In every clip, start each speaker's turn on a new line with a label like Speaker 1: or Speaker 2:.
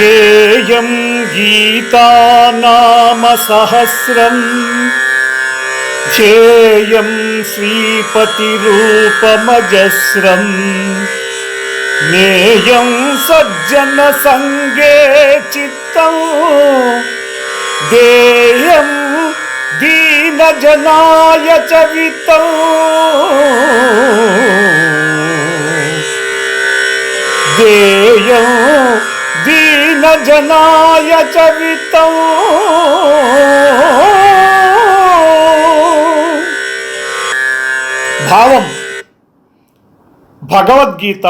Speaker 1: గేయం గీతానామసహస్రం ధ్యేయం శ్రీపతిరూపమజస్రం నేయం సజ్జన సంగే చిత్తం దేయం దీనజనాయ చ విత్తం దేయం దీనజనాయ జనాయ చవితం. భావం. భగవద్గీత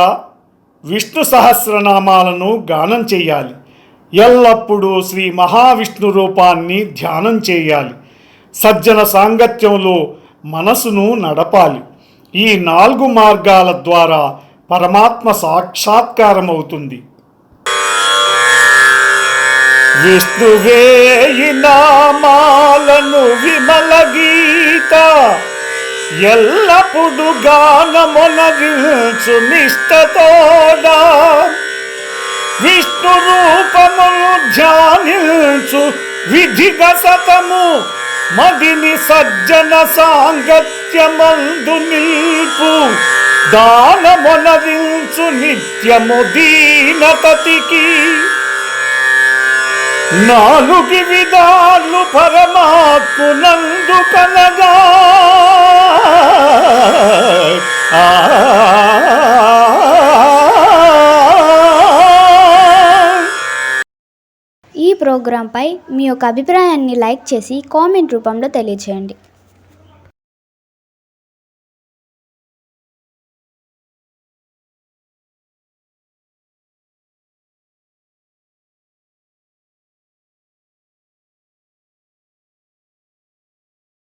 Speaker 1: విష్ణు సహస్రనామాలను గానం చేయాలి. ఎల్లప్పుడూ శ్రీ మహావిష్ణు రూపాన్ని ధ్యానం చేయాలి. సజ్జన సాంగత్యంలో మనసును నడపాలి. ఈ నాలుగు మార్గాల ద్వారా పరమాత్మ సాక్షాత్కారమవుతుంది. విష్ణువేయి నామాలను విమల గీత. ఎల్లప్పుడు గానమునగించు నిష్టతోడా విష్ణు రూపమును ధ్యానించు విధిగ సతము మదిని సజ్జన సాంగత్యమందు నీపు దానమునరించు నిత్యము దీనతతికి. నాలుగు విధాలు పరమాత్ము నందు కనగా
Speaker 2: ఈ ప్రోగ్రాంపై మీ యొక్క అభిప్రాయాన్ని లైక్ చేసి కామెంట్ రూపంలో తెలియజేయండి